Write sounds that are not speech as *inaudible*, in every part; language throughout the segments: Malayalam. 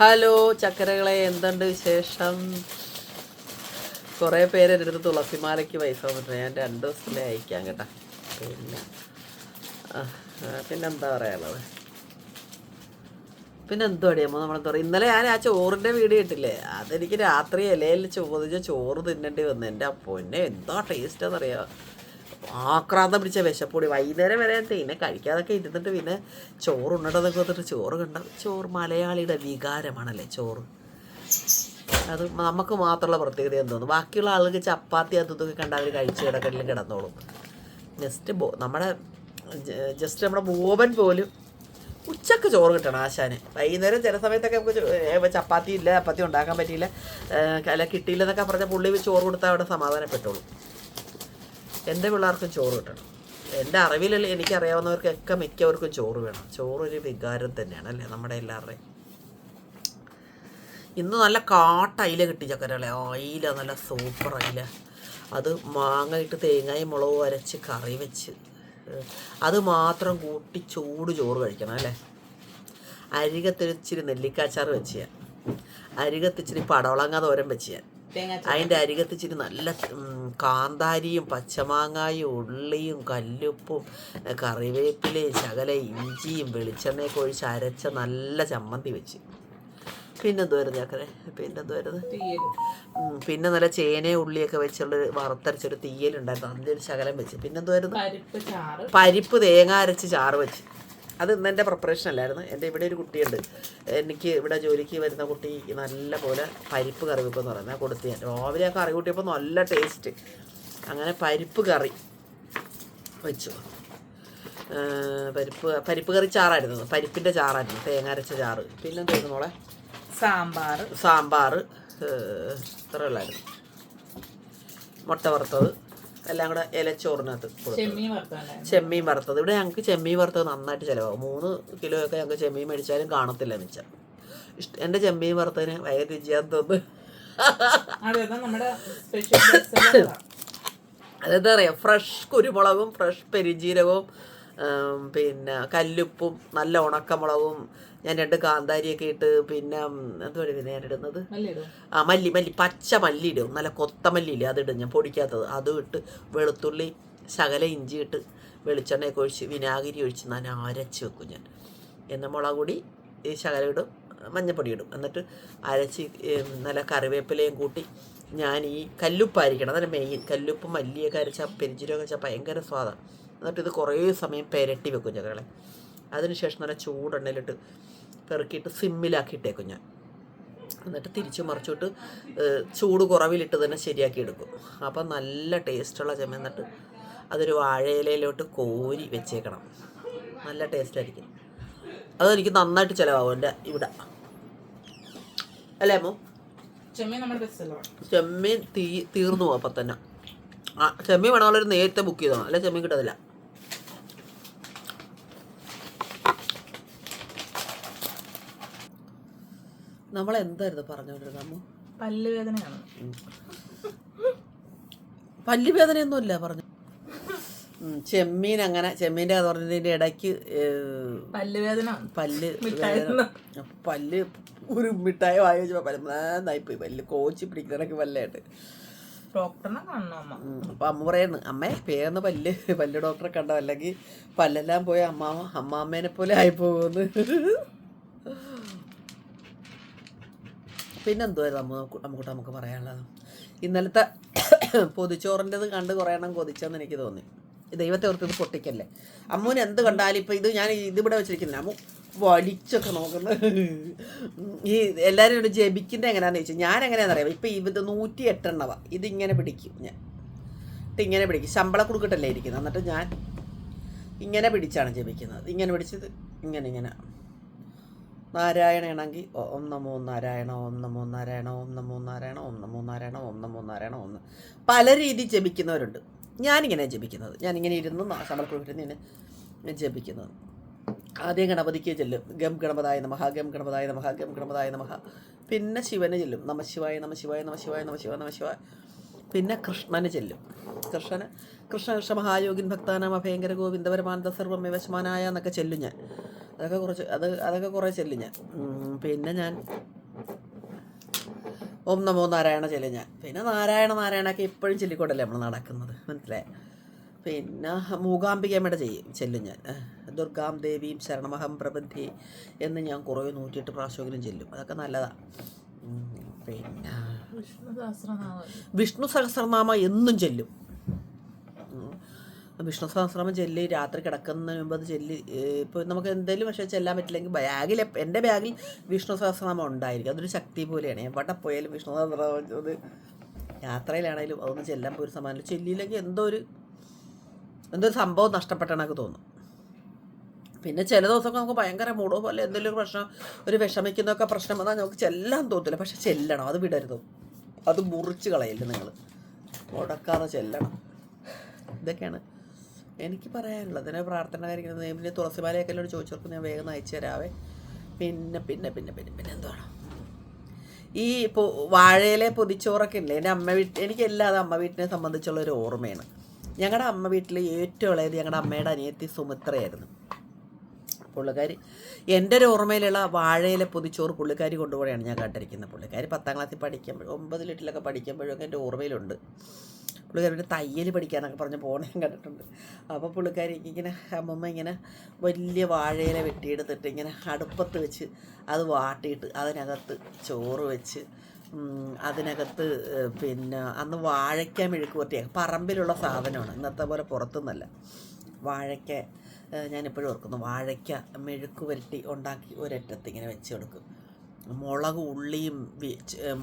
ഹലോ ചക്കരകളെ എന്തുണ്ട് വിശേഷം? കുറേ പേര് എന്റെ അടുത്ത് തുളസിമാലയ്ക്ക് പൈസ വന്നിട്ടുണ്ട് ഞാൻ രണ്ട് ദിവസത്തിലേ അയക്കാം കേട്ടോ. പിന്നെ പിന്നെന്താ പറയാനുള്ളത്? പിന്നെ എന്തുവാടി അമ്മ നമ്മളെന്താ പറയുക ഇന്നലെ ഞാൻ ആ ചോറിന്റെ വീഡിയോ ഇട്ടില്ലേ? അതെനിക്ക് രാത്രി ഇലയിൽ ചോദിച്ച ചോറ് തിന്നേണ്ടി വന്നു. എന്റെ എന്നെ എന്താ ടേസ്റ്റ് എന്നറിയാം ആക്രാന്തം പിടിച്ച വിശപ്പൊടി. വൈകുന്നേരം വരെ പിന്നെ കഴിക്കാതൊക്കെ ഇരുന്നിട്ട് പിന്നെ ചോറ് ഉണ്ടതൊക്കെ വന്നിട്ട് ചോറ് കണ്ട. ചോറ് മലയാളിയുടെ വികാരമാണല്ലേ ചോറ്. അത് നമുക്ക് മാത്രമുള്ള പ്രത്യേകത എന്തോന്നു ബാക്കിയുള്ള ആളുകൾക്ക് ചപ്പാത്തി അതൊക്കെ കണ്ട അവർ കഴിച്ച് കിടക്കലും കിടന്നോളും. ജസ്റ്റ് ബോ നമ്മുടെ ജസ്റ്റ് നമ്മുടെ ബോബൻ പോലും ഉച്ചയ്ക്ക് ചോറ് കിട്ടണം ആശാന്. വൈകുന്നേരം ചില സമയത്തൊക്കെ നമുക്ക് ചപ്പാത്തി ഇല്ല ചപ്പാത്തി ഉണ്ടാക്കാൻ പറ്റിയില്ല അല്ല കിട്ടിയില്ലെന്നൊക്കെ പറഞ്ഞ പുള്ളി ചോറ് കൊടുത്താൽ അവിടെ സമാധാനപ്പെട്ടോളൂ. എന്റെ പിള്ളേർക്കും ചോറ് കിട്ടണം. എന്റെ അറിവിലല്ല എനിക്കറിയാവുന്നവർക്കൊക്കെ മിക്കവർക്കും ചോറ് വേണം. ചോറ് ഒരു വികാരം തന്നെയാണ് അല്ലേ നമ്മുടെ എല്ലാവരുടെയും? ഇന്ന് നല്ല കാട്ട അയില കിട്ടി ചക്കരകളെ. അയില നല്ല സൂപ്പർ അയില. അത് മാങ്ങ ഇട്ട് തേങ്ങയും മുളകും അരച്ച് കറി വെച്ച്. അത് മാത്രം കൂട്ടി ചൂട് ചോറ് കഴിക്കണം അല്ലേ? അരികത്തിരിച്ചിരി നെല്ലിക്കാച്ചാറ് വെച്ച് ഞാൻ അരികത്തിച്ചിരി പടവളങ്ങ തോരൻ വെച്ച് ഞാൻ തേങ്ങ അരികത്ത് അരികത്തിച്ചിരി നല്ല കാന്താരിയും പച്ചമാങ്ങായും ഉള്ളിയും കല്ലുപ്പും കറിവേപ്പിലയും ശകല ഇഞ്ചിയും വെളിച്ചെണ്ണയൊക്കെ ഒഴിച്ച് അരച്ച നല്ല ചമ്മന്തി വെച്ച്. പിന്നെന്തുവായിരുന്നു ചക്കരെ? പിന്നെന്തു വരുന്നത് പിന്നെ നല്ല ചേനയും ഉള്ളിയൊക്കെ വെച്ചുള്ളൊരു വറുത്തരച്ചൊരു തീയലുണ്ടായിരുന്നു. അതിന്റെ ഒരു ശകലം വെച്ച്. പിന്നെന്തുവായിരുന്നു പരിപ്പ് ചാറ്. പരിപ്പ് തേങ്ങ അരച്ച് ചാറ് വെച്ച്. അത് ഇന്ന് എന്റെ പ്രിപ്പറേഷൻ അല്ലായിരുന്നു. എന്റെ ഇവിടെ ഒരു കുട്ടിയുണ്ട്. എനിക്ക് ഇവിടെ ജോലിക്ക് വരുന്ന കുട്ടി നല്ല പോലെ പരിപ്പ് കറി വെക്കുമെന്ന് പറയുന്നത് കൊടുത്ത് ഞാൻ രാവിലെ ആ കറി കൂട്ടിയപ്പോൾ നല്ല ടേസ്റ്റ് അങ്ങനെ പരിപ്പ് കറി വെച്ചു. പരിപ്പ് പരിപ്പ് കറി ചാറായിരുന്നു. പരിപ്പിന്റെ ചാറായിരുന്നു. തേങ്ങ അരച്ച ചാറ്. പിന്നെന്തായിരുന്നു മോളെ? സാമ്പാർ. സാമ്പാർ ഇത്രയുള്ളായിരുന്നു മുട്ട വറുത്തത്. എല്ലാം കൂടെ ഇലച്ചോറിനകത്ത് കൊടുത്തു ചെമ്മീൻ വറുത്തത്. ഇവിടെ ഞങ്ങൾക്ക് ചെമ്മീൻ വറുത്തത് നന്നായിട്ട് ചിലവാകും. മൂന്ന് കിലോ ഒക്കെ ഞങ്ങൾക്ക് ചെമ്മീൻ മേടിച്ചാലും കാണത്തില്ല മിച്ചം. ഇഷ്ട എന്റെ ചെമ്മീൻ വറുത്തതിന് ഭയങ്കര രുചിയാന്ന് തോന്നുന്നു. സ്പെഷ്യൽ അതെന്താ പറയുക ഫ്രഷ് കുരുമുളകും ഫ്രഷ് പെരിഞ്ജീരകവും പിന്നെ കല്ലുപ്പും നല്ല ഉണക്കമുളകും ഞാൻ രണ്ട് കാന്താരിയൊക്കെ ഇട്ട് പിന്നെ എന്തുവാണ് എന്തുവാ പിന്നെ ഞാൻ ഇടുന്നത്? അല്ലേ ആ മല്ലി മല്ലി പച്ച മല്ലി ഇടും. നല്ല കൊത്തമല്ലി ഇല്ലേ അതിടും ഞാൻ പൊടിക്കാത്തത്. അതും ഇട്ട് വെളുത്തുള്ളി ശകല ഇഞ്ചി ഇട്ട് വെളിച്ചെണ്ണയൊക്കെ ഒഴിച്ച് വിനാഗിരി ഒഴിച്ച് ഞാൻ അരച്ച് വെക്കും ഞാൻ. എന്ന മുളക് പൊടി ഈ ശകല ഇടും മഞ്ഞപ്പൊടി ഇടും. എന്നിട്ട് അരച്ച് നല്ല കറിവേപ്പിലയും കൂട്ടി ഞാൻ ഈ കല്ലുപ്പായിരിക്കണം അതാണ് മെയിൻ കല്ലുപ്പ് മല്ലിയൊക്കെ അരച്ചാൽ പെരിഞ്ചിരൊക്കെ വെച്ചാൽ ഭയങ്കര സ്വാദാണ് എന്നിട്ട് ഇത് കുറേ സമയം പെരട്ടി വെക്കും ചകളെ അതിനുശേഷം നല്ല ചൂടെണ്ണയിലിട്ട് പെറുക്കിയിട്ട് സിമ്മിലാക്കിയിട്ടേക്കും ഞാൻ. എന്നിട്ട് തിരിച്ചു മറിച്ചിട്ട് ചൂട് കുറവിലിട്ട് തന്നെ ശരിയാക്കി എടുക്കും അപ്പം നല്ല ടേസ്റ്റുള്ള ചെമ്മ എന്നിട്ട് അതൊരു വാഴയിലയിലോട്ട് കോരി വെച്ചേക്കണം. നല്ല ടേസ്റ്റായിരിക്കും. അതെനിക്ക് നന്നായിട്ട് ചിലവാകും എന്റെ ഇവിടെ. അല്ലേ അമ്മോ? ചെമ്മീൻ തീ തീർന്നു പോകും അപ്പം തന്നെ. ആ ചെമ്മീൻ വേണമെങ്കിൽ നേരത്തെ ബുക്ക് ചെയ്തോ? അല്ലെ ചെമ്മീൻ കിട്ടത്തില്ല? നമ്മൾ എന്തായിരുന്നു പറഞ്ഞുകൊണ്ടിരുന്നത് അമ്മ പല്ലുവേദനയാണ് പല്ലുവേദനയൊന്നുമല്ല പറഞ്ഞു. ചെമ്മീൻ അങ്ങനെ ചെമ്മീന്റെ കഥ പറഞ്ഞതിന്റെ ഇടയ്ക്ക് പല്ലുവേദന പല്ല് പല്ല് ഒരു മിഠായി വായി വെച്ചപ്പോൾ പല്ല് കോച്ചി പിടിക്കുന്നതൊക്കെ പല്ലായിട്ട് ഡോക്ടറിനെ കാണണം അമ്മ. അപ്പൊ അമ്മ പറയുന്നു അമ്മേ പേർന്ന് പല്ല് പല്ല് ഡോക്ടറെ കണ്ടോ? അല്ലെങ്കിൽ പല്ലെല്ലാം പോയി അമ്മാമ അമ്മാമ്മേനെ പോലെ ആയിപ്പോകുന്നു പിന്നെന്തുവായിരുന്നു നമുക്ക് നമുക്ക് നമുക്ക് പറയാനുള്ളത്? ഇന്നലത്തെ പൊതിച്ചോറിന്റെത് കണ്ട് കുറേ എണ്ണം കൊതിച്ചെന്ന് എനിക്ക് തോന്നി. ദൈവത്തെ ഓർത്ത് ഇത് പൊട്ടിക്കല്ലേ? അമ്മൂന് എന്ത് കണ്ടാലും ഇപ്പം ഇത് ഞാൻ ഇതിവിടെ വെച്ചിരിക്കുന്നില്ല. അമ്മു വലിച്ചൊക്കെ നോക്കുന്നത് ഈ എല്ലാവരും ഇവിടെ ജപിക്കുന്നത് എങ്ങനെയാണെന്ന് ചോദിച്ചാൽ ഞാൻ എങ്ങനെയാണെന്ന് അറിയാം ഇപ്പം ഇത് നൂറ്റി എട്ടെണ്ണവ ഇതിങ്ങനെ പിടിക്കും ഞാൻ. എന്നിട്ട് ഇങ്ങനെ പിടിക്കും. ശമ്പളം കൊടുക്കട്ടല്ലേ ഇരിക്കുന്നത് എന്നിട്ട് ഞാൻ ഇങ്ങനെ പിടിച്ചാണ് ജപിക്കുന്നത്. ഇങ്ങനെ പിടിച്ചത് ഇങ്ങനെ ഇങ്ങനെ നാരായണയാണെങ്കിൽ ഓം നമോ നാരായണ ഓം നമോ നാരായണ ഓം നമോ നാരായണ ഓം നമോ നാരായണ ഓം നമോ നാരായണ ഓം പല രീതി ജപിക്കുന്നവരുണ്ട്. ഞാനിങ്ങനെ ജപിക്കുന്നത്. ഞാനിങ്ങനെ ഇരുന്ന് സമർപ്പിക്കുന്ന ഇങ്ങനെ ജപിക്കുന്നത്. ആദ്യം ഗണപതിക്ക് ചെല്ലും. ഗം ഗണപതായ നമഹ ഗം ഗണപതായ നമഹ ഗം ഗണപതായ നമഹ പിന്നെ ശിവന് ചെല്ലും. നമ ശിവായ നമ ശിവായ നമ ശിവായ നമ ശിവായ നമ ശിവായ. പിന്നെ കൃഷ്ണന് ചെല്ലും. കൃഷ്ണന് കൃഷ്ണ കൃഷ്ണ മഹായോഗിൻ ഭക്താനാമ ഭയങ്കര ഗോവിന്ദപരമാനന്ദ സർവം വിവശമാനായ എന്നൊക്കെ ചെല്ലും ഞാൻ. അതൊക്കെ കുറച്ച് അത് അതൊക്കെ കുറേ ചെല്ലും ഞാൻ. പിന്നെ ഞാൻ ഓം നമോ നാരായണ ചെല്ലും ഞാൻ. പിന്നെ നാരായണ നാരായണൊക്കെ ഇപ്പോഴും ചെല്ലിക്കൊണ്ടല്ലേ നമ്മൾ നടക്കുന്നത്. മനസ്സിലായി? പിന്നെ മൂകാംബികമ്മയുടെ ചെയ്യും ചെല്ലും ഞാൻ. ദുർഗാം ദേവിയും ശരണമഹം പ്രബന്ധി എന്ന് ഞാൻ കുറേ നൂറ്റിയെട്ട് പ്രാവശ്യമെങ്കിലും ചെല്ലും. അതൊക്കെ നല്ലതാണ് പിന്നെ വിഷ്ണു സഹസ്രനാമ. വിഷ്ണു സഹസ്രനാമ എന്നും ചെല്ലും. വിഷ്ണു സഹസ്രനാമം ചെല്ലി രാത്രി കിടക്കുന്നതിന് മുമ്പ് അത് ചെല്ലി ഇപ്പോൾ നമുക്ക് എന്തെങ്കിലും പക്ഷേ ചെല്ലാൻ പറ്റില്ലെങ്കിൽ ബാഗിൽ എന്റെ ബാഗിൽ വിഷ്ണു സഹസ്രനാമം ഉണ്ടായിരിക്കും. അതൊരു ശക്തി പോലെയാണ്. എവിടെ പോയാലും വിഷ്ണു സഹസ്രനാമം അത് യാത്രയിലാണെങ്കിലും അതൊന്ന് ചെല്ലാൻ പോയി ഒരു സമാനം ചെല്ലിയില്ലെങ്കിൽ എന്തോ ഒരു എന്തോ ഒരു സംഭവം നഷ്ടപ്പെട്ടെന്നൊക്കെ തോന്നും. പിന്നെ ചില ദിവസമൊക്കെ നമുക്ക് ഭയങ്കര മൂടോ പോലെ എന്തെങ്കിലും ഒരു പ്രശ്നം ഒരു വിഷമിക്കുന്നൊക്കെ പ്രശ്നം വന്നാൽ നമുക്ക് ചെല്ലാൻ തോന്നില്ല പക്ഷെ ചെല്ലണം. അത് വിടരുത്. അത് മുറിച്ച് കളയല്ലേ നിങ്ങൾ. മുടക്കാതെ ചെല്ലണം. ഇതൊക്കെയാണ് എനിക്ക് പറയാനുള്ളത് ഇതിനെ പ്രാർത്ഥന കാര്യങ്ങൾ പിന്നെ തുളസിമാലയൊക്കെ എന്നോട് ചോദിച്ചവർക്ക് ഞാൻ വേഗം അയച്ചു തരാവേ. പിന്നെ പിന്നെ പിന്നെ പിന്നെ പിന്നെ എന്താണ്? ഈ ഇപ്പോൾ വാഴയിലെ പൊതിച്ചോറൊക്കെ ഇല്ലേ? എന്റെ അമ്മ വീട്ട് എനിക്കെല്ലാതെ അമ്മ വീട്ടിനെ സംബന്ധിച്ചുള്ള ഒരു ഓർമ്മയാണ്. ഞങ്ങളുടെ അമ്മ വീട്ടിൽ ഏറ്റവും ഇളയത് ഞങ്ങളുടെ അമ്മയുടെ അനിയത്തി സുമിത്രയായിരുന്നു. പുള്ളിക്കാരി എന്റെ ഒരു ഓർമ്മയിലുള്ള വാഴയിലെ പൊതിച്ചോറ് പുള്ളിക്കാരി കൊണ്ടുപോയാണ് ഞാൻ കണ്ടിരിക്കുന്നത് പുള്ളിക്കാരി പത്താം ക്ലാസ്സിൽ പഠിക്കുമ്പോൾ ഒമ്പത് ലിറ്റിലൊക്കെ പഠിക്കുമ്പോഴൊക്കെ എന്റെ ഓർമ്മയിലുണ്ട്. പുള്ളിക്കാരി ഒരു തയ്യൽ പഠിക്കാനൊക്കെ പറഞ്ഞ് ഞാൻ കണ്ടിട്ടുണ്ട്. അപ്പോൾ പുള്ളിക്കാരി ഇങ്ങനെ അമ്മമ്മ ഇങ്ങനെ വലിയ വാഴയില വെട്ടിയെടുത്തിട്ട് ഇങ്ങനെ അടുപ്പത്ത് വെച്ച് അത് വാട്ടിയിട്ട് അതിനകത്ത് ചോറ് വെച്ച് അതിനകത്ത് പിന്നെ അന്ന് വാഴയ്ക്ക മെഴുക്ക് പുരട്ടിയ പറമ്പിലുള്ള സാധനമാണ്. ഇന്നത്തെ പോലെ പുറത്തുനിന്നല്ല. വാഴയ്ക്ക ഞാനിപ്പോഴും ഓർക്കുന്നു. വാഴയ്ക്ക മെഴുക്ക് പുരട്ടി ഉണ്ടാക്കി ഒരറ്റത്ത് ഇങ്ങനെ വെച്ച് കൊടുക്കും. മുളക് ഉള്ളിയും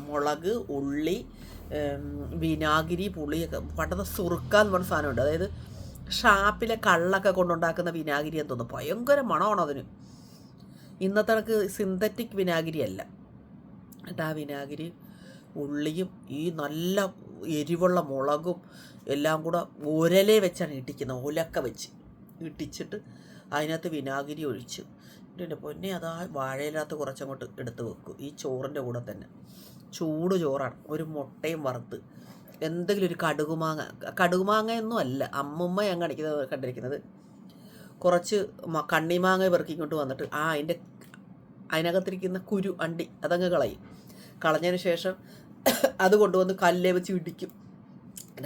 മുളക് ഉള്ളി വിനാഗിരി പുളിയൊക്കെ പണ്ടത്തെ സുറുക്ക എന്ന് പറഞ്ഞ സാധനമുണ്ട്. അതായത് ഷാപ്പിലെ കള്ളൊക്കെ കൊണ്ടുണ്ടാക്കുന്ന വിനാഗിരി എന്ന് തോന്നുന്നു. ഭയങ്കര മണമാണോ അതിന്. ഇന്നത്തെ കണക്ക് സിന്തറ്റിക് വിനാഗിരി അല്ല. എന്നിട്ട് ആ വിനാഗിരി ഉള്ളിയും ഈ നല്ല എരിവുള്ള മുളകും എല്ലാം കൂടെ ഉരലേ വെച്ചാണ് ഇട്ടിക്കുന്നത്. ഉലക്ക വെച്ച് ഇട്ടിച്ചിട്ട് അതിനകത്ത് വിനാഗിരി ഒഴിച്ച്. എന്റെ പൊന്നെ അതാ വാഴയിലകത്ത് കുറച്ചങ്ങോട്ട് എടുത്ത് വെക്കും. ഈ ചോറിന്റെ കൂടെ തന്നെ. ചൂട് ചോറാണ്. ഒരു മുട്ടയും വറുത്ത്. എന്തെങ്കിലും ഒരു കടുകുമാങ്ങ കടുകുമാങ്ങ ഒന്നും അല്ല. അമ്മുമ്മ ഞാൻ കണിക്കുന്നത് കണ്ടിരിക്കുന്നത്. കുറച്ച് കണ്ണിമാങ്ങ കണ്ണിമാങ്ങ ഇങ്ങോട്ട് വന്നിട്ട് ആ അതിന്റെ അതിനകത്തിരിക്കുന്ന കുരു അണ്ടി അതങ്ങ് കളയും. കളഞ്ഞതിന് ശേഷം അത് കൊണ്ടുവന്ന് കല്ലേ വെച്ച് ഇടിക്കും.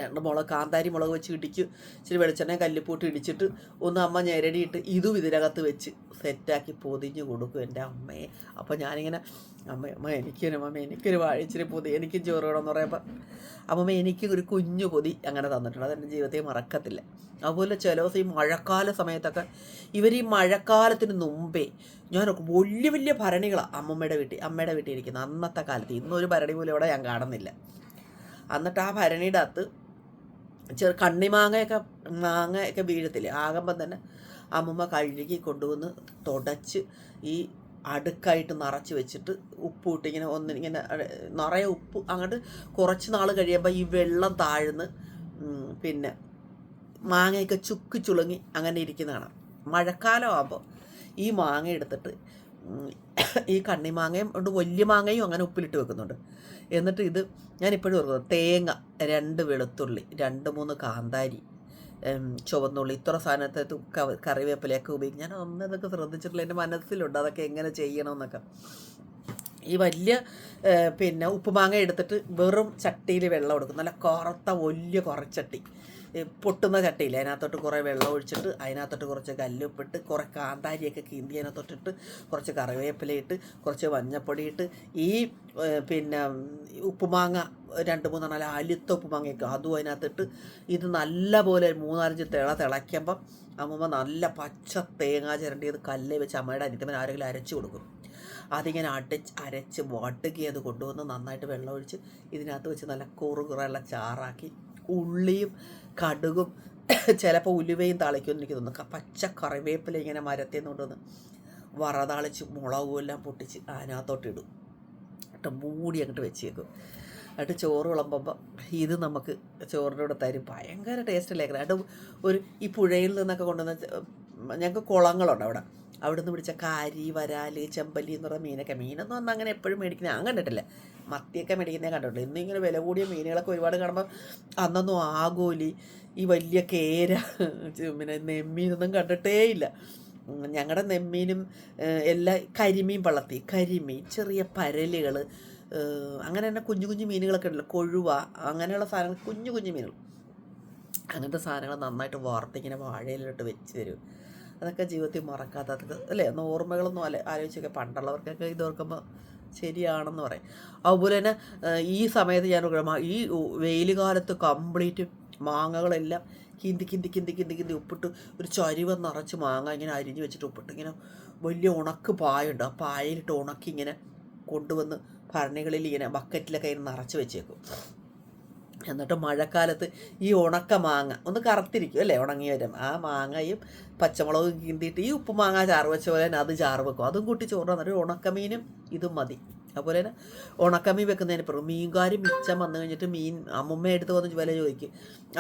രണ്ട് മുളക് കാന്താരി മുളക് വെച്ച് ഇടിക്കും ഇച്ചിരി വെളിച്ചെണ്ണ കല്ലിപ്പൂട്ട് ഇടിച്ചിട്ട് ഒന്ന് അമ്മ ഞെരടിയിട്ട് ഇതും ഇതിനകത്ത് വെച്ച് സെറ്റാക്കി പൊതിഞ്ഞ് കൊടുക്കും എന്റെ അമ്മയെ അപ്പോൾ ഞാനിങ്ങനെ അമ്മ അമ്മ എനിക്കൊരു അമ്മ എനിക്കൊരു വാഴിച്ചിരി പൊതി എനിക്കും ചോറ് വേണമെന്ന് പറയുമ്പോൾ അമ്മമ്മ എനിക്ക് ഒരു കുഞ്ഞു പൊതി അങ്ങനെ തന്നിട്ടുണ്ട്. അതെന്റെ ജീവിതത്തെ മറക്കത്തില്ല. അതുപോലെ ചില ദിവസം ഈ മഴക്കാല സമയത്തൊക്കെ ഇവർ ഈ മഴക്കാലത്തിന് മുമ്പേ ഞാൻ വലിയ വലിയ ഭരണികളാണ് അമ്മമ്മയുടെ വീട്ടിൽ അമ്മയുടെ വീട്ടിൽ ഇരിക്കുന്നത്. അന്നത്തെ കാലത്ത് ഇന്നൊരു ഭരണി പോലും ഇവിടെ ഞാൻ കാണുന്നില്ല. എന്നിട്ട് ആ ഭരണിയുടെ അകത്ത് ചെറു കണ്ണിമാങ്ങയൊക്കെ മാങ്ങയൊക്കെ വീഴത്തില്ലേ? ആകുമ്പം തന്നെ അമ്മമ്മ കഴുകി കൊണ്ടുവന്ന് തുടച്ച് ഈ അടുക്കായിട്ട് നിറച്ച് വെച്ചിട്ട് ഉപ്പ് ഇട്ട് ഇങ്ങനെ ഒന്ന് ഇങ്ങനെ അട- നിറയെ ഉപ്പ് അങ്ങോട്ട് കുറച്ച് നാൾ കഴിയുമ്പോൾ ഈ വെള്ളം താഴ്ന്ന് പിന്നെ മാങ്ങയൊക്കെ ചുക്ക് ചുളുങ്ങി അങ്ങനെ ഇരിക്കുന്നതാണ്. മഴക്കാലമാകുമ്പോൾ ഈ മാങ്ങ എടുത്തിട്ട് ഈ കണ്ണിമാങ്ങയും ഉണ്ട് വലിയ മാങ്ങയും അങ്ങനെ ഉപ്പിലിട്ട് വെക്കുന്നുണ്ട്. എന്നിട്ട് ഇത് ഞാൻ ഇപ്പോഴും ഓർക്കുന്നു. തേങ്ങ രണ്ട് വെളുത്തുള്ളി രണ്ട് മൂന്ന് കാന്താരി ചുവന്നുള്ളി ഇത്ര സാധനത്തെ കറിവേപ്പിലയൊക്കെ ഉപയോഗിക്കും. ഞാൻ ഒന്നും ഇതൊക്കെ ശ്രദ്ധിച്ചിട്ടില്ല. എന്റെ മനസ്സിലുണ്ട് അതൊക്കെ എങ്ങനെ ചെയ്യണമെന്നൊക്കെ. ഈ വലിയ പിന്നെ ഉപ്പുമാങ്ങ എടുത്തിട്ട് വെറും ചട്ടിയിൽ വെള്ളം എടുക്കും. നല്ല കുറത്ത വലിയ കുറച്ചട്ടി. പൊട്ടുന്ന ചട്ടിയില്ല? അതിനകത്തോട്ട് കുറേ വെള്ളം ഒഴിച്ചിട്ട് അതിനകത്തോട്ട് കുറച്ച് കല്ലുപ്പിട്ട് കുറേ കാന്താരിയൊക്കെ കീന്തി അതിനകത്തോട്ടിട്ട് കുറച്ച് കറിവേപ്പിലയിട്ട് കുറച്ച് മഞ്ഞപ്പൊടി ഇട്ട് ഈ പിന്നെ ഉപ്പുമാങ്ങ രണ്ട് മൂന്നെണ്ണം നല്ല അലുത്ത ഉപ്പുമാങ്ങയൊക്കെ അതും അതിനകത്തിട്ട് ഇത് നല്ല പോലെ മൂന്നാലഞ്ച് തിള തിളയ്ക്കുമ്പം അമ്മമ്മ നല്ല പച്ച തേങ്ങ ചിരണ്ടിയത് കല്ലേ വെച്ച് അമ്മയുടെ അനിത്തമ്മൻ ആരെങ്കിലും അരച്ചു കൊടുക്കും. അതിങ്ങനെ അടച്ച് അരച്ച് വട്ടുകി അത് കൊണ്ടുവന്ന് നന്നായിട്ട് വെള്ളം ഒഴിച്ച് ഇതിനകത്ത് വെച്ച് നല്ല കുറുകുറുള്ള ചാറാക്കി ഉള്ളിയും കടുകും ചിലപ്പോൾ ഉലുവയും തളിക്കുമെന്ന് എനിക്ക് തോന്നുന്നു. പച്ച കറിവേപ്പില ഇങ്ങനെ മരത്തിൽ നിന്ന് കൊണ്ടുവന്ന് വറതാളിച്ച് മുളകും എല്ലാം പൊട്ടിച്ച് അതിനകത്തോട്ട് ഇടും. എന്നിട്ട് മൂടി അങ്ങോട്ട് വെച്ചേക്കും. എന്നിട്ട് ചോറ് വിളമ്പുമ്പോൾ ഇത് നമുക്ക് ചോറിന്റെ കൂടെ തരും. ഭയങ്കര ടേസ്റ്റ് എന്നിട്ട് ഒരു ഈ പുഴയിൽ നിന്നൊക്കെ കൊണ്ടുവന്ന ഞങ്ങൾക്ക് കുളങ്ങളുണ്ട് അവിടെ. അവിടുന്ന് പിടിച്ച കാരി വരാൽ ചെമ്പല്ലി എന്ന് പറഞ്ഞ മീനൊക്കെ. മീനൊന്നും അങ്ങനെ എപ്പോഴും മേടിക്കുന്നത് ഞാൻ കണ്ടിട്ടില്ല. മത്തിയൊക്കെ മേടിക്കുന്നത് കണ്ടിട്ടുണ്ട് ഇന്ന് ഇങ്ങനെ വില കൂടിയ മീനുകളൊക്കെ ഒരുപാട് കാണുമ്പോൾ അന്നൊന്നും ആഗോലി ഈ വലിയ കേര പിന്നെ നെമ്മീനൊന്നും കണ്ടിട്ടേ ഇല്ല. ഞങ്ങളുടെ നെമ്മീനും എല്ലാ കരിമീൻ പള്ളത്തി കരിമീൻ ചെറിയ പരലുകൾ അങ്ങനെ തന്നെ കുഞ്ഞു കുഞ്ഞു മീനുകളൊക്കെ ഉണ്ടല്ലോ കൊഴുവ അങ്ങനെയുള്ള സാധനങ്ങൾ കുഞ്ഞു കുഞ്ഞു മീനുകൾ. അങ്ങനത്തെ സാധനങ്ങൾ നന്നായിട്ട് വാർത്തിങ്ങനെ വാഴയിലോട്ട് വെച്ച് തരും. അതൊക്കെ ജീവിതത്തിൽ മറക്കാത്ത അതൊക്കെ അല്ലേ ഓർമ്മകളൊന്നും അല്ലെ ആലോചിച്ചൊക്കെ പണ്ടുള്ളവർക്കൊക്കെ ഇത് ഓർക്കുമ്പോൾ ശരിയാണെന്ന് പറയും. അതുപോലെ തന്നെ ഈ സമയത്ത് ഞാൻ ഈ വെയിൽ കാലത്ത് കംപ്ലീറ്റ് മാങ്ങകളെല്ലാം കിന്തി കിന്തി കിന്തി കിന്തി കിന്തി ഉപ്പിട്ട് ഒരു ചരിവ് നിറച്ച് മാങ്ങ ഇങ്ങനെ അരിഞ്ഞ് വെച്ചിട്ട് ഉപ്പിട്ട് ഇങ്ങനെ വലിയ ഉണക്ക് പായുണ്ട്. ആ പായയിലിട്ട് ഉണക്കി ഇങ്ങനെ കൊണ്ടുവന്ന് ഭരണികളിൽ ഇങ്ങനെ ബക്കറ്റിലൊക്കെ ഇങ്ങനെ നിറച്ച് വെച്ചേക്കും. എന്നിട്ട് മഴക്കാലത്ത് ഈ ഉണക്ക മാങ്ങ ഒന്ന് കറുത്തിരിക്കും അല്ലേ? ഉണങ്ങി വരും. ആ മാങ്ങയും പച്ചമുളകും കിന്തിയിട്ട് ഈ ഉപ്പുമാങ്ങ ചാറ് വെച്ച പോലെ തന്നെ അത് ചാറ് വെക്കും. അതും കൂട്ടി ചോറ് എന്നിട്ട് ഉണക്കമീനും ഇതും മതി. അതുപോലെ തന്നെ ഉണക്കമീൻ വെക്കുന്നതിന് പറയും മീൻകാരി മിച്ചം വന്നു കഴിഞ്ഞിട്ട് മീൻ അമ്മുമ്മ എടുത്ത് വന്ന് വില ചോദിക്കും.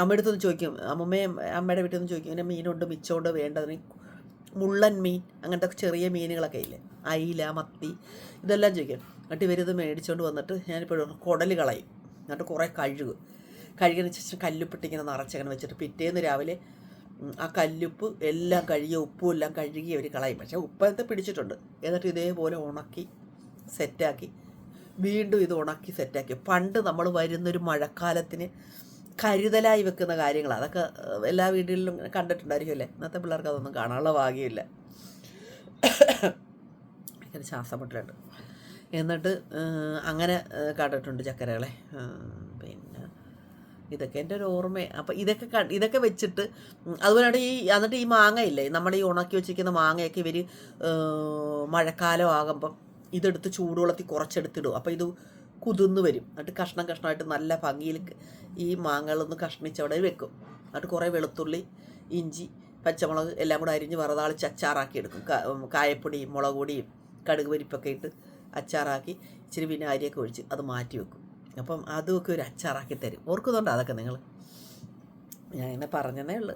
അമ്മ എടുത്ത് വന്ന് ചോദിക്കും. അമ്മുമ്മയും അമ്മയുടെ വീട്ടിൽ നിന്ന് ചോദിക്കും ഇങ്ങനെ മീനുണ്ട് മിച്ചമുണ്ട് വേണ്ടതിന് മുള്ളൻ മീൻ അങ്ങനത്തെ ചെറിയ മീനുകളൊക്കെ ഇല്ലേ? അയില മത്തി ഇതെല്ലാം ചോദിക്കും. എന്നിട്ട് ഇവരിത് മേടിച്ചുകൊണ്ട് വന്നിട്ട് ഞാനിപ്പോഴും കുടൽ കളയും. എന്നിട്ട് കുറേ കഴുകും. കഴുകിയതിന് ശേഷം കല്ലുപ്പിട്ട് ഇങ്ങനെ നിറച്ചങ്ങനെ വെച്ചിട്ട് പിറ്റേന്ന് രാവിലെ ആ കല്ലുപ്പ് എല്ലാം കഴുകിയ ഉപ്പും എല്ലാം കഴുകി അവർ കളയും. പക്ഷേ ഉപ്പത്തെ പിടിച്ചിട്ടുണ്ട്. എന്നിട്ട് ഇതേപോലെ ഉണക്കി സെറ്റാക്കി. വീണ്ടും ഇത് ഉണക്കി സെറ്റാക്കി. പണ്ട് നമ്മൾ വരുന്നൊരു മഴക്കാലത്തിന് കരുതലായി വെക്കുന്ന കാര്യങ്ങൾ അതൊക്കെ എല്ലാ വീടുകളിലും കണ്ടിട്ടുണ്ടായിരിക്കും അല്ലേ? ഇന്നത്തെ പിള്ളേർക്ക് അതൊന്നും കാണാനുള്ള ഭാഗ്യമില്ല. *coughs* ശ്വാസം മുട്ടലുണ്ട്. എന്നിട്ട് അങ്ങനെ കണ്ടിട്ടുണ്ട് ചക്കരകളെ. പിന്നെ ഇതൊക്കെ എന്റെ ഒരു ഓർമ്മ. അപ്പം ഇതൊക്കെ ഇതൊക്കെ വെച്ചിട്ട് അതുപോലെ ഈ എന്നിട്ട് ഈ മാങ്ങയില്ലേ നമ്മുടെ ഈ ഉണക്കി വെച്ചിരിക്കുന്ന മാങ്ങയൊക്കെ ഇവർ മഴക്കാലം ആകുമ്പം ഇതെടുത്ത് ചൂടുവെള്ളത്തിൽ കുറച്ചെടുത്തിടും. അപ്പോൾ ഇത് കുതിർന്ന് വരും. എന്നിട്ട് കഷ്ണം കഷ്ണമായിട്ട് നല്ല ഭംഗിയിൽ ഈ മാങ്ങകളൊന്ന് കഷ്ണിച്ചവിടെ വെക്കും. എന്നിട്ട് കുറേ വെളുത്തുള്ളി ഇഞ്ചി പച്ചമുളക് എല്ലാം കൂടെ അരിഞ്ഞ് വറുതാളിച്ച് അച്ചാറാക്കി എടുക്കും കായപ്പൊടിയും മുളക് പൊടിയും കടുക് പരിപ്പൊക്കെ ഇട്ട് അച്ചാറാക്കി ഇച്ചിരി വിനാരിയൊക്കെ ഒഴിച്ച് അത് മാറ്റി വെക്കും. അപ്പം അതുമൊക്കെ ഒരു അച്ചാറാക്കി തരും. ഓർക്കുന്നുണ്ടോ അതൊക്കെ നിങ്ങൾ? ഞാൻ ഇങ്ങനെ പറഞ്ഞതേ ഉള്ളു.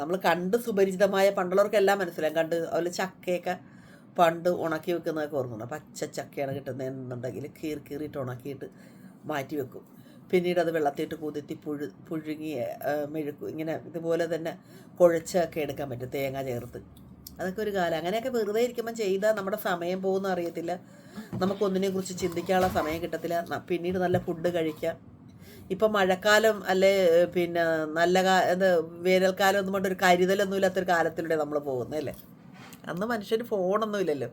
നമ്മൾ കണ്ട് സുപരിചിതമായ പണ്ടുള്ളവർക്കെല്ലാം മനസ്സിലാവും. കണ്ട് അതുപോലെ ചക്കയൊക്കെ പണ്ട് ഉണക്കി വെക്കുന്നതൊക്കെ ഓർക്കുന്നു പച്ച ചക്കയാണ് കിട്ടുന്നതെന്നുണ്ടെങ്കിൽ കീറി കീറിയിട്ട് ഉണക്കിയിട്ട് മാറ്റി വെക്കും. പിന്നീട് അത് വെള്ളത്തിട്ട് കുതിർത്തി പുഴു പുഴുങ്ങി മെഴുക്കും ഇങ്ങനെ ഇതുപോലെ തന്നെ കുഴച്ചൊക്കെ എടുക്കാൻ പറ്റും. തേങ്ങ ചേർത്ത്. അതൊക്കെ ഒരു കാലം. അങ്ങനെയൊക്കെ വെറുതെ ഇരിക്കുമ്പോൾ ചെയ്താൽ നമ്മുടെ സമയം പോകുന്ന അറിയത്തില്ല. നമുക്കൊന്നിനെ കുറിച്ച് ചിന്തിക്കാനുള്ള സമയം കിട്ടത്തില്ല. പിന്നീട് നല്ല ഫുഡ് കഴിക്കാം. ഇപ്പം മഴക്കാലം അല്ലെ പിന്നെ നല്ല കാ എന്താ വേനൽക്കാലം ഒന്നും കൊണ്ട് ഒരു കരുതലൊന്നും ഇല്ലാത്തൊരു കാലത്തിലൂടെ നമ്മൾ പോകുന്നത് അല്ലേ? അന്ന് മനുഷ്യന് ഫോണൊന്നും ഇല്ലല്ലോ.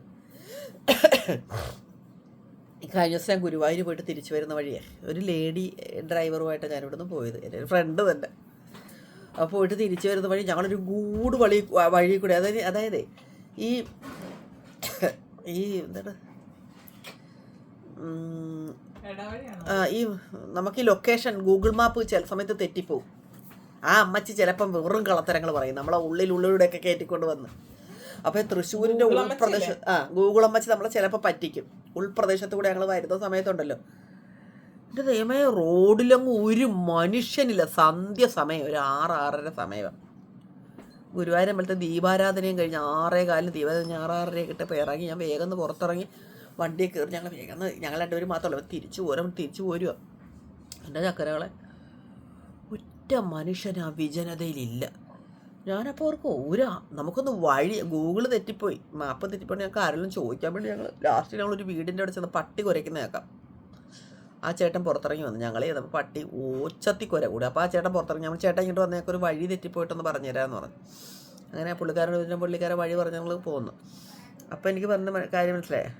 കഴിഞ്ഞ ദിവസം ഞാൻ ഗുരുവായൂർ പോയിട്ട് തിരിച്ചു വരുന്ന വഴിയേ ഒരു ലേഡി ഡ്രൈവറുമായിട്ട് ഞാൻ ഇവിടുന്ന് പോയത്. എന്റെ ഒരു ഫ്രണ്ട് തന്നെ. പോയിട്ട് തിരിച്ചു വരുന്ന വഴി ഞങ്ങളൊരു ഗൂഡ് വഴി വഴി കൂടി. അതായത് അതായത് ഈ ഈ എന്താണ്? ഈ നമുക്ക് ഈ ലൊക്കേഷൻ ഗൂഗിൾ മാപ്പ് ചില സമയത്ത് തെറ്റിപ്പോവും. ആ അമ്മച്ചി ചിലപ്പം വെറും കളത്തരങ്ങൾ പറയും. നമ്മളെ ഉള്ളിൽ ഉള്ളിലൂടെയൊക്കെ കയറ്റിക്കൊണ്ട് വന്ന്. അപ്പോൾ തൃശ്ശൂരിന്റെ ഉൾപ്രദേശം ആ ഗൂഗിൾ അമ്മച്ചി നമ്മളെ ചിലപ്പോൾ പറ്റിക്കും. ഉൾപ്രദേശത്ത് കൂടെ ഞങ്ങൾ വരുന്ന സമയത്തുണ്ടല്ലോ. എന്റെ ദൈവമേ റോഡിലങ്ങ് ഒരു മനുഷ്യനില്ല. സന്ധ്യ സമയം ഒരു ആറ് ആറര സമയമാണ് ഗുരുവായൂരമ്പലത്തെ ദീപാരാധനയും കഴിഞ്ഞ് ആറേ കാലിന് ദീപാരാധന ആറാറരയൊക്കെ ഇട്ടപ്പോൾ ഇറങ്ങി. ഞാൻ വേഗം ഒന്ന് പുറത്തിറങ്ങി. വണ്ടിയെ കയറി ഞങ്ങൾ വേഗം ഞങ്ങൾ രണ്ടുപേരും മാത്രമല്ല തിരിച്ചു പോരാൻ തിരിച്ചു പോരുക എന്റെ ചക്കരകളെ ഒറ്റ മനുഷ്യൻ ആ വിജനതയിലില്ല. ഞാനപ്പോൾ അവർക്ക് ഒരു നമുക്കൊന്ന് വഴി ഗൂഗിൾ തെറ്റിപ്പോയി. മാപ്പ് തെറ്റിപ്പോയി. ഞങ്ങൾക്ക് ആരെങ്കിലും ചോദിക്കാൻ വേണ്ടി ഞങ്ങൾ ലാസ്റ്റ് ഞങ്ങളൊരു വീടിന്റെ അവിടെ ചെന്ന് പട്ടി കുരയ്ക്കുന്ന കേൾക്കാം. ആ ചേട്ടൻ പുറത്തിറങ്ങി വന്നു. ഞങ്ങൾ ചെയ്തപ്പോൾ പട്ടി കുര കൂടി. അപ്പോൾ ആ ചേട്ടൻ പുറത്തിറങ്ങി. നമ്മൾ ചേട്ടൻ ഇങ്ങോട്ട് വന്നേക്ക് ഒരു വഴി തെറ്റിപ്പോയിട്ടൊന്ന് പറഞ്ഞു തരാമെന്ന് പറഞ്ഞു. അങ്ങനെ ആ പുള്ളിക്കാരൻ ഒരു പുള്ളിക്കാരൻ വഴി പറഞ്ഞ് ഞങ്ങൾ പോന്നു. അപ്പോൾ എനിക്ക് പറഞ്ഞ കാര്യം മനസ്സിലായേ?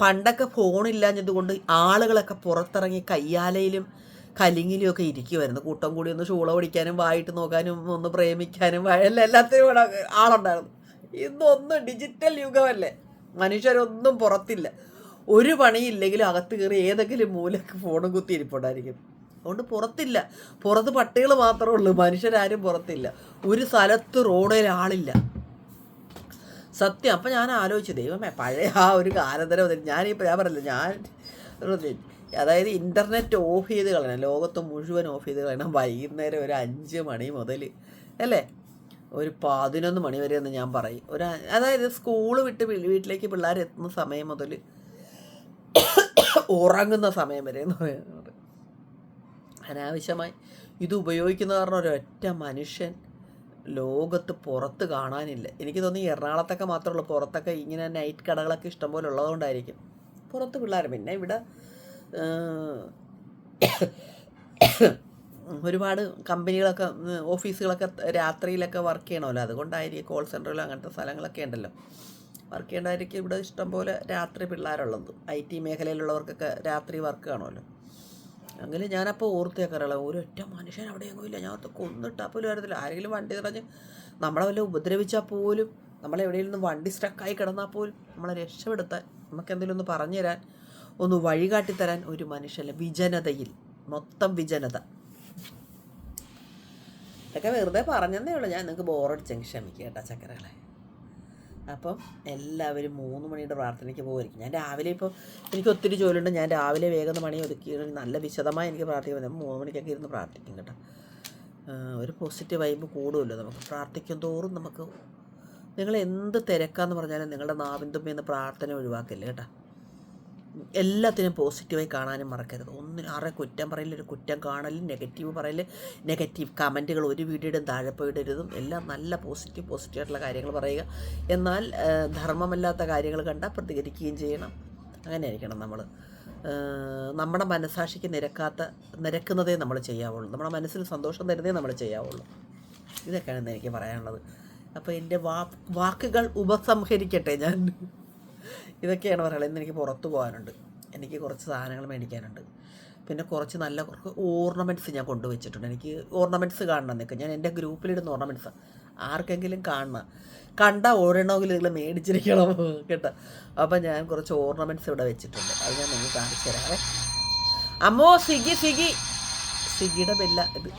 പണ്ടൊക്കെ ഫോണില്ലാഞ്ഞത് കൊണ്ട് ആളുകളൊക്കെ പുറത്തിറങ്ങി കയ്യാലയിലും കലിങ്ങിലും ഒക്കെ ഇരിക്കുമായിരുന്നു കൂട്ടം കൂടി ഒന്ന് ഷൂള പിടിക്കാനും വായിട്ട് നോക്കാനും ഒന്ന് പ്രേമിക്കാനും വഴല്ല എല്ലാം എല്ലാത്തിനും ആളുണ്ടായിരുന്നു. ഇന്നൊന്നും ഡിജിറ്റൽ യുഗമല്ലേ? മനുഷ്യരൊന്നും പുറത്തില്ല. ഒരു പണിയില്ലെങ്കിലും അകത്ത് കയറി ഏതെങ്കിലും മൂലക്ക് ഫോണും കുത്തി ഇരിപ്പുണ്ടായിരിക്കും. അതുകൊണ്ട് പുറത്തില്ല. പുറത്ത് പട്ടികൾ മാത്രമേ ഉള്ളൂ. മനുഷ്യരാരും പുറത്തില്ല. ഒരു സ്ഥലത്ത് റോഡിൽ ആളില്ല. സത്യം. അപ്പം ഞാൻ ആലോചിച്ചു ദൈവമേ പഴയ ആ ഒരു കാലതരം ഞാൻ ഞാനിപ്പോൾ ഞാൻ പറയില്ല ഞാൻ അതായത് ഇന്റർനെറ്റ് ഓഫ് ചെയ്ത് കളയണം. ലോകത്ത് മുഴുവൻ ഓഫ് ചെയ്ത് കളയണം. വൈകുന്നേരം ഒരു അഞ്ച് മണി മുതൽ അല്ലേ? ഒരു പതിനൊന്ന് മണി വരെ എന്ന് ഞാൻ പറയും. ഒരു അതായത് സ്കൂൾ വിട്ട് വീട്ടിലേക്ക് പിള്ളേർ എത്തുന്ന സമയം മുതൽ ഉറങ്ങുന്ന സമയം വരെ എന്ന് പറയുന്നത്. അനാവശ്യമായി ഇത് ഉപയോഗിക്കുന്ന കാരണം ഒരൊറ്റ മനുഷ്യൻ ലോകത്ത് പുറത്ത് കാണാനില്ല. എനിക്ക് തോന്നി എറണാകുളത്തൊക്കെ മാത്രമേ ഉള്ളൂ. പുറത്തൊക്കെ ഇങ്ങനെ നൈറ്റ് കടകളൊക്കെ ഇഷ്ടംപോലെ ഉള്ളതുകൊണ്ടായിരിക്കും. പുറത്ത് പിള്ളേർ പിന്നെ ഇവിടെ ഒരുപാട് കമ്പനികളൊക്കെ ഓഫീസുകളൊക്കെ രാത്രിയിലൊക്കെ വർക്ക് ചെയ്യണമല്ലോ. അതുകൊണ്ടായിരിക്കും കോൾ സെന്ററിലും അങ്ങനത്തെ സ്ഥലങ്ങളൊക്കെ ഉണ്ടല്ലോ. വർക്ക് ചെയ്യേണ്ടതായിരിക്കും ഇവിടെ ഇഷ്ടംപോലെ രാത്രി പിള്ളേരുള്ളത്. ഐ ടി മേഖലയിലുള്ളവർക്കൊക്കെ രാത്രി വർക്ക് കാണുമല്ലോ. അങ്ങനെ ഞാനപ്പോൾ ഓർത്തേക്കറിയാം ഒരൊറ്റ മനുഷ്യൻ അവിടെ എങ്ങും ഇല്ല. ഞാൻ അത് കൊന്നിട്ടാൽ പോലും വരത്തില്ല ആരെങ്കിലും വണ്ടി തടഞ്ഞ് നമ്മളെ വല്ല ഉപദ്രവിച്ചാൽ പോലും നമ്മളെവിടെയെങ്കിലും നിന്ന് വണ്ടി സ്ട്രക്കായി കിടന്നാൽ പോലും നമ്മളെ രക്ഷപ്പെടുത്താൻ നമുക്ക് എന്തെങ്കിലും ഒന്ന് പറഞ്ഞു തരാൻ ഒന്ന് വഴികാട്ടിത്തരാൻ ഒരു മനുഷ്യല്ല വിജനതയിൽ മൊത്തം വിജനത. ഇതൊക്കെ വെറുതെ പറഞ്ഞതേ ഉള്ളൂ. ഞാൻ നിങ്ങൾക്ക് ബോറടിച്ചെങ്കിൽ ക്ഷമിക്കുക കേട്ടോ ചക്കരകളെ. അപ്പം എല്ലാവരും മൂന്ന് മണിയുടെ പ്രാർത്ഥനയ്ക്ക് പോകുമായിരിക്കും ഞാൻ രാവിലെ ഇപ്പോൾ എനിക്ക് ഒത്തിരി ജോലിയുണ്ട്. ഞാൻ രാവിലെ വേഗം മണി ഒതുക്കി നല്ല വിശദമായി എനിക്ക് പ്രാർത്ഥിക്കാൻ പറ്റും. മൂന്ന് മണിക്കൊക്കെ ഇരുന്ന് പ്രാർത്ഥിക്കും കേട്ടോ. ഒരു പോസിറ്റീവ് വൈബ് കൂടുമല്ലോ നമുക്ക്. പ്രാർത്ഥിക്കും തോറും നമുക്ക് നിങ്ങൾ എന്ത് തിരക്കാന്ന് പറഞ്ഞാലും നിങ്ങളുടെ നാവിൻ തുമ്പിന്ന് പ്രാർത്ഥന ഒഴിവാക്കില്ല കേട്ടോ. എല്ലാത്തിനും പോസിറ്റീവായി കാണാനും മറക്കരുത്. ഒന്നിനും ആരെ കുറ്റം പറയില്ല ഒരു കുറ്റം കാണലും നെഗറ്റീവ് പറയൽ നെഗറ്റീവ് കമന്റുകൾ ഒരു വീഡിയോയുടെ താഴെ പോയിടരുതും എല്ലാം നല്ല പോസിറ്റീവ് പോസിറ്റീവ് ആയിട്ടുള്ള കാര്യങ്ങൾ പറയുക. എന്നാൽ ധർമ്മമല്ലാത്ത കാര്യങ്ങൾ കണ്ടാൽ പ്രതികരിക്കുകയും ചെയ്യണം. അങ്ങനെ ആയിരിക്കണം നമ്മൾ നമ്മുടെ മനസാക്ഷിക്ക് നിരക്കാത്ത നിരക്കുന്നതേ നമ്മൾ ചെയ്യാവുള്ളൂ. നമ്മുടെ മനസ്സിന് സന്തോഷം തരുന്നതേ നമ്മൾ ചെയ്യാവുള്ളൂ. ഇതൊക്കെയാണ് എനിക്ക് പറയാനുള്ളത്. അപ്പോൾ എന്റെ വാക്കുകൾ ഉപസംഹരിക്കട്ടെ ഞാൻ. ഇതൊക്കെയാണ് പറയുള്ളത് ഇന്ന് എനിക്ക് പുറത്ത് പോകാനുണ്ട്. എനിക്ക് കുറച്ച് സാധനങ്ങൾ മേടിക്കാനുണ്ട്. പിന്നെ കുറച്ച് നല്ല കുറച്ച് ഓർണമെന്റ്സ് ഞാൻ കൊണ്ടുവച്ചിട്ടുണ്ട്. എനിക്ക് ഓർണമെന്റ്സ് കാണണം നിൽക്കുക ഞാൻ എന്റെ ഗ്രൂപ്പിലിടുന്ന ഓർണമെന്റ്സ് ആർക്കെങ്കിലും കാണണം. കണ്ട ഓടണമെങ്കിൽ നിങ്ങൾ മേടിച്ചിരിക്കണം കേട്ടോ. അപ്പം ഞാൻ കുറച്ച് ഓർണമെന്റ്സ് ഇവിടെ വെച്ചിട്ടുണ്ട്. അത് ഞാൻ നിങ്ങൾ കാണിച്ചു തരാവേ. അമ്മോ സ്വിഗി സ്വിഗി സ്വിഗിയുടെ ബെല്ല ഇത്.